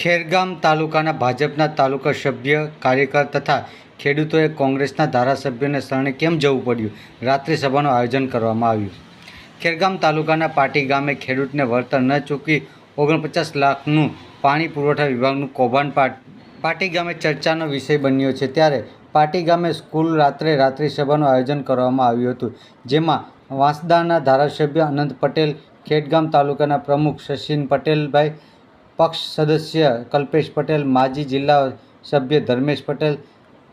ખેરગામ તાલુકાના ભાજપના તાલુકા સભ્ય, કાર્યકર તથા ખેડૂતોએ કોંગ્રેસના ધારાસભ્યોને શરણે કેમ જવું પડ્યું? રાત્રિ સભાનું આયોજન કરવામાં આવ્યું. ખેરગામ તાલુકાના પાટી ગામે ખેડૂતને વળતર ન ચૂકી ઓગણપચાસ લાખનું પાણી પુરવઠા વિભાગનું કૌભાંડ પાટી ગામે ચર્ચાનો વિષય બન્યો છે. ત્યારે પાટી ગામે સ્કૂલ રાત્રે રાત્રિ સભાનું આયોજન કરવામાં આવ્યું હતું, જેમાં વાંસદાના ધારાસભ્ય અનંત પટેલ, ખેડગામ તાલુકાના પ્રમુખ શશીન પટેલભાઈ પક્ષ સદસ્ય કલ્પેશ પટેલ, માજી જિલ્લા સભ્ય ધર્મેશ પટેલ,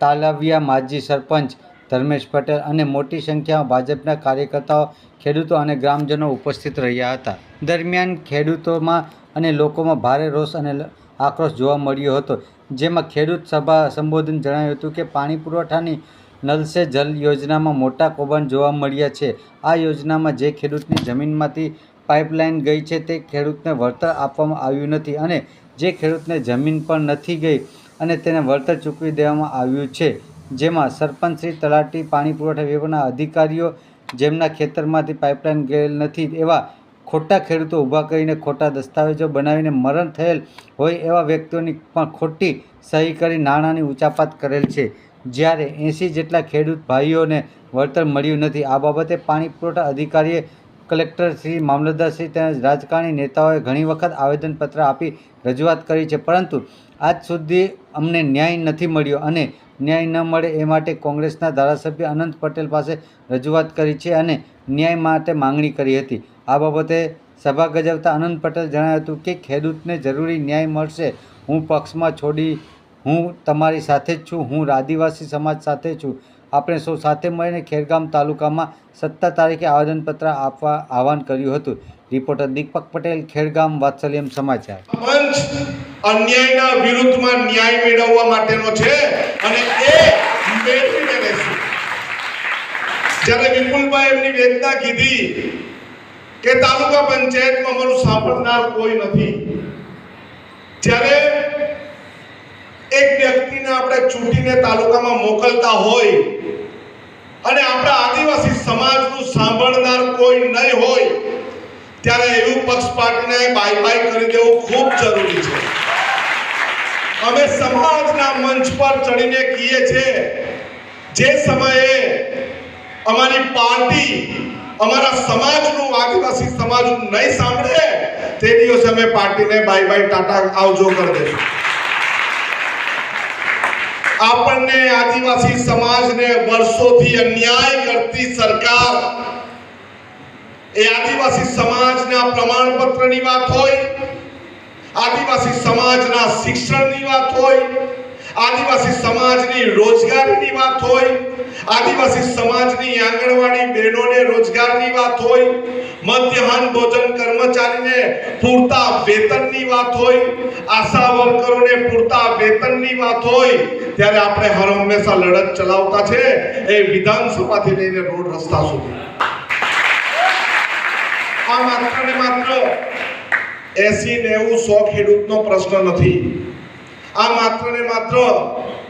તાલાવિયા માજી સરપંચ ધર્મેશ પટેલ અને મોટી સંખ્યામાં ભાજપના કાર્યકર્તાઓ, ખેડૂતો અને ગ્રામજનો ઉપસ્થિત રહ્યા હતા. દરમિયાન ખેડૂતોમાં અને લોકોમાં ભારે રોષ અને આક્રોશ જોવા મળ્યો હતો, જેમાં ખેડૂત સભા સંબોધન જણાવ્યું હતું કે પાણી પુરવઠાની નલ સે જલ યોજનામાં મોટા કૌભાંડ જોવા મળ્યા છે. આ યોજનામાં જે ખેડૂતની જમીનમાંથી પાઇપલાઇન ગઈ છે તે ખેડૂતને વળતર આપવામાં આવ્યું નથી અને જે ખેડૂતને જમીન પણ નથી ગઈ અને તેને વળતર ચૂકવી દેવામાં આવ્યું છે. જેમાં સરપંચ શ્રી તલાટી પાણી પુરવઠા વિભાગના અધિકારીઓ જેમના ખેતરમાંથી પાઇપલાઇન ગયેલ નથી એવા ખોટા ખેડૂતો ઊભા કરીને ખોટા દસ્તાવેજો બનાવીને મરણ થયેલ હોય એવા વ્યક્તિઓની પણ ખોટી સહી કરી નાણાંની ઉચાપાત કરેલ છે. જ્યારે એંસી જેટલા ખેડૂત ભાઈઓને વળતર મળ્યું નથી, આ બાબતે પાણી પુરવઠા અધિકારીએ કલેક્ટર શ્રી મામલતદાર તેમજ રાજકારણી નેતાઓએ ઘણી વખત આવેદનપત્ર આપી રજૂઆત કરી છે. પરંતુ આજ સુધી અમને ન્યાય નથી મળ્યો અને ન્યાય ન મળે એ માટે કોંગ્રેસના ધારાસભ્ય અનંત પટેલ પાસે રજૂઆત કરી છે અને ન્યાય માટે માંગણી કરી હતી. આ બાબતે સભા ગજવતા અનંત પટેલ જણાવ્યું હતું કે, ખેડૂતને જરૂરી ન્યાય મળશે. હું પક્ષમાં છોડી હું તમારી સાથે જ છું, હું આદિવાસી સમાજ સાથે છું. આપણે સૌ સાથે મળીને ખેરગામ તાલુકામાં સત્તર તારીખે આવેદનપત્ર આપવા આહવાન કર્યું હતું. રિપોર્ટર દીપક પટેલ, ખેરગામ વાત્સલ્યમ સમાચાર. પંચ અન્યાયના વિરુદ્ધમાં ન્યાય મેળવવા માટેનો છે અને એ મેળવીને રહેશે. જ્યારે વિપુલભાઈ એમની વેદના કીધી કે તાલુકા પંચાયતમાં મારું સાંભળનાર કોઈ નથી. જ્યારે એક વ્યક્તિને આપણે ચૂંટીને તાલુકામાં મોકલતા હોય અને આપણા આદિવાસી સમાજનું સાંભળનાર કોઈ નહીં હોય, ત્યારે એવું પક્ષ પાર્ટીને બાય બાય કરી દેવું ખૂબ જરૂરી છે. અમે સમાજના મંચ પર ચડીને કહીએ છીએ, જે સમયે અમારી પાર્ટી અમારા સમાજનું આદિવાસી સમાજનું નહીં સાંભળે, તે દિવસે અમે પાર્ટીને બાય બાય ટાટા આવજો કરી દઈશું આપણને આદિવાસી સમાજને વર્ષોથી અન્યાય કરતી સરકાર. એ આદિવાસી સમાજના પ્રમાણપત્રની વાત હોય, આદિવાસી સમાજના શિક્ષણની વાત હોય આદિવાસી સમાજની રોજગારીની વાત હોય, આદિવાસી સમાજની આંગણવાડી બહેનોને રોજગારની વાત હોય, મધ્યાહન ભોજન કર્મચારીને પૂરતા વેતનની વાત હોય, આશા વર્કરોને પૂરતા વેતનની વાત હોય, ત્યારે આપણે હર હંમેશા લડત ચલાવતા છે એ વિધાનસભાથી લઈને રોડ રસ્તા સુધી. આ માત્ર ને માત્ર એસી નેવું સો ખેડૂતનો પ્રશ્ન નથી. આ માત્ર ને માત્ર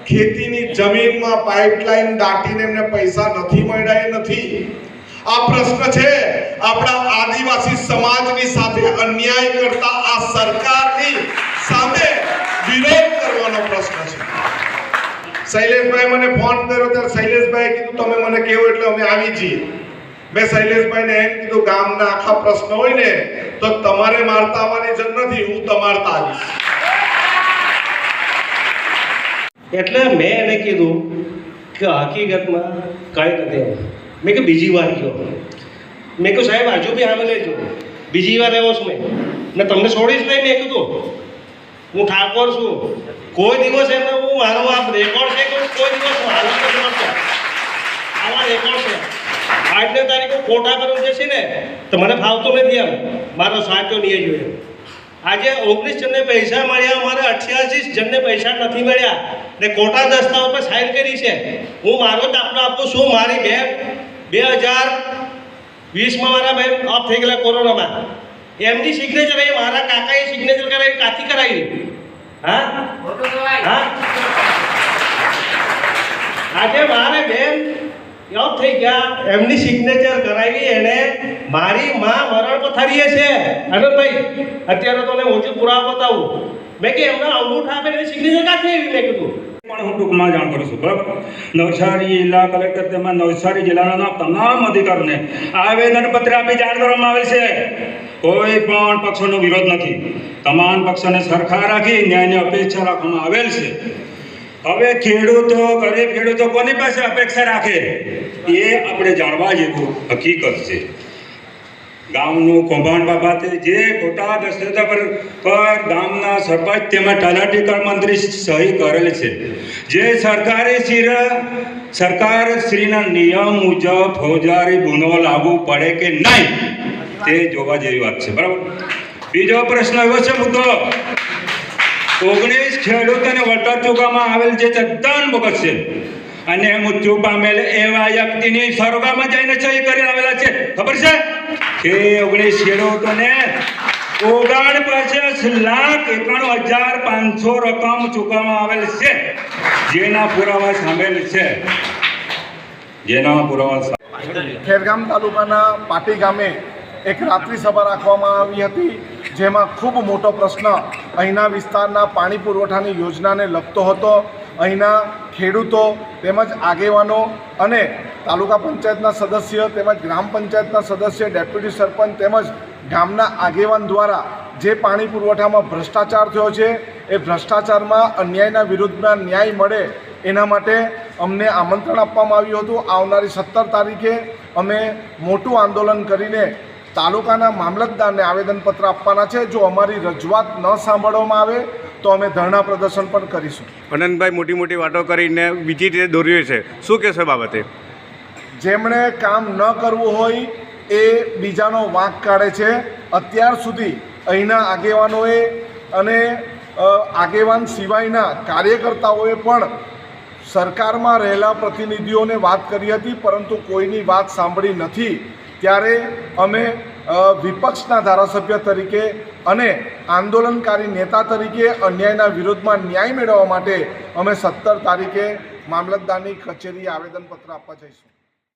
ખેતીની જમીનમાં પાઇપલાઇન દાટીને એમને પૈસા નથી મળ્યા એ નથી. આ પ્રશ્ન છે, આપણા આદિવાસી સમાજની સાથે અન્યાય કરતા આ સરકારની સામે વિરોધ કરવાનો પ્રશ્ન છે. શૈલેષભાઈ મને ફોન કર્યો ત્યારે શૈલેષભાઈ કીધું, તમે મને કેવો એટલે અમે આવી જઈએ. મેં શૈલેષભાઈને એમ કીધું, ગામના આખા પ્રશ્ન હોય ને, તો તમારે મારતા આવવાની જરૂર નથી, હું તમારતા આવીશ. એટલે મેં એને કીધું કે હકીકતમાં કંઈ નથી મેં કે બીજી વાર ગયો મેં કહ્યું સાહેબ, હજુ બી આવે લેજો. બીજી વાર આવ્યો છું મેં. ને તમને છોડીશ નહીં, મેં કીધું. હું ઠાકોર છું. કોઈ દિવસ એમને હું મારો આ રેકોર્ડ છે કે કોઈ દિવસ મારો હાલત નથી આવા રેકોર્ડ છે. આજની તારીખે ખોટા કરવું જે છે ને, તો મને ફાવતું નથી એમ. મારો સાચો નહીં જોઈએ. આજે ઓગણીસ જણને પૈસા મળ્યા અમારે અઠ્યાસી જણને પૈસા નથી મળ્યા. ને કોટા દસ્તાવેજ પર સાઇન કરી છે. હું મારો દાખલો આપું છું મારી બેન બે હજાર વીસમાં મારા બેન ઓફ થઈ ગયેલા કોરોનામાં. એમની સિગ્નેચર એ મારા કાકાએ સિગ્નેચર કરાવી કાથી કરાવી? હા? હા? આજે મારે બેન ઓફ થઈ ગયા? એમની સિગ્નેચર કરાવી એને મારી માં મરણ પથારીએ છે આનંદભાઈ અત્યારે તો મેં ઓછું પુરાવા બતાવું. મેં કે એમના અંગૂઠા આપે એને સિગ્નેચર કાઢી એવી મેં કીધું, પણ હું ટૂંકમાં જાણ કરું છું, બરાબર? નવસારી જિલ્લા કલેક્ટર તેમજ નવસારી જિલ્લાના તમામ અધિકારીઓને આવેદનપત્ર આપી જાણ કરવામાં આવેલ છે. કોઈ પણ પક્ષોનો વિરોધ નથી. તમામ પક્ષોને સરખા રાખી ન્યાયની અપેક્ષા રાખવામાં આવેલ છે. હવે ખેડૂતો, ગરીબ ખેડૂતો કોની પાસે અપેક્ષા રાખે? એ આપણે જાણવા જેવું હકીકત છે. ગામનું કૌભાંડ બાબતે જે ખોટા દસ્તાવેજો પર પર ગામના સરપંચ તેમજ તલાટી કર મંત્રી સહી કરેલ છે. જે સરકારી શ્રી, સરકાર શ્રીના નિયમ મુજબ ફોજારી ગુનો લાગુ પડે કે નહીં, તે જોવા જેવી વાત છે. બરાબર? બીજો પ્રશ્ન એવો છે મુદ્દો. ઓગણીસ ખેડૂતોને વળતર ચૂકવામાં આવેલ જે તદ્દન બોગસ છે. અને મૃત્યુ પામેલ એવા વ્યક્તિની સ્વર્ગમાં જઈને સહી કરી આવેલા છે. ખબર છે? કે ઓગણીસ ખેડૂતોને ઓગણ પચાસ લાખ એકાણું હજાર પાંચસો રકમ ચૂકવવામાં આવેલ છે. જેના પુરાવા સામેલ છે. જેના પુરાવા ખેરગામ તાલુકાના પાટી ગામે એક રાત્રિ સભા રાખવામાં આવી હતી, જેમાં ખૂબ મોટો પ્રશ્ન અહીંના વિસ્તારના પાણી પુરવઠાની યોજનાને લગતો હતો. અહીંના ખેડૂતો તેમજ આગેવાનો અને તાલુકા પંચાયતના સદસ્ય તેમજ ગ્રામ પંચાયતના સદસ્ય, ડેપ્યુટી સરપંચ તેમજ ગામના આગેવાન દ્વારા જે પાણી પુરવઠામાં ભ્રષ્ટાચાર થયો છે, એ ભ્રષ્ટાચારમાં અન્યાયના વિરુદ્ધમાં ન્યાય મળે એના માટે અમને આમંત્રણ આપવામાં આવ્યું હતું. આવનારી સત્તર તારીખે અમે મોટું આંદોલન કરીને તાલુકાના મામલતદારને આવેદનપત્ર આપવાના છે. જો અમારી રજૂઆત ન સાંભળવામાં આવે તો અમે ધરણા પ્રદર્શન પણ કરીશું. અનંતભાઈ મોટી મોટી વાતો કરીને બીજી રીતે દોર્યું છે. શું કહેશો બાબતે? જેમણે કામ ન કરવું હોય એ બીજાનો વાંક કાઢે છે. અત્યાર સુધી અહીંના આગેવાનોએ અને આગેવાન સિવાયના કાર્યકર્તાઓએ પણ સરકારમાં રહેલા પ્રતિનિધિઓને વાત કરી હતી પરંતુ કોઈની વાત સાંભળી નથી. ત્યારે અમે વિપક્ષના ધારાસભ્ય તરીકે અને આંદોલનકારી નેતા તરીકે અન્યાયના વિરોધમાં ન્યાય મેળવવા માટે અમે સત્તર તારીખે મામલતદારની કચેરીએ આવેદનપત્ર આપવા જઈશું.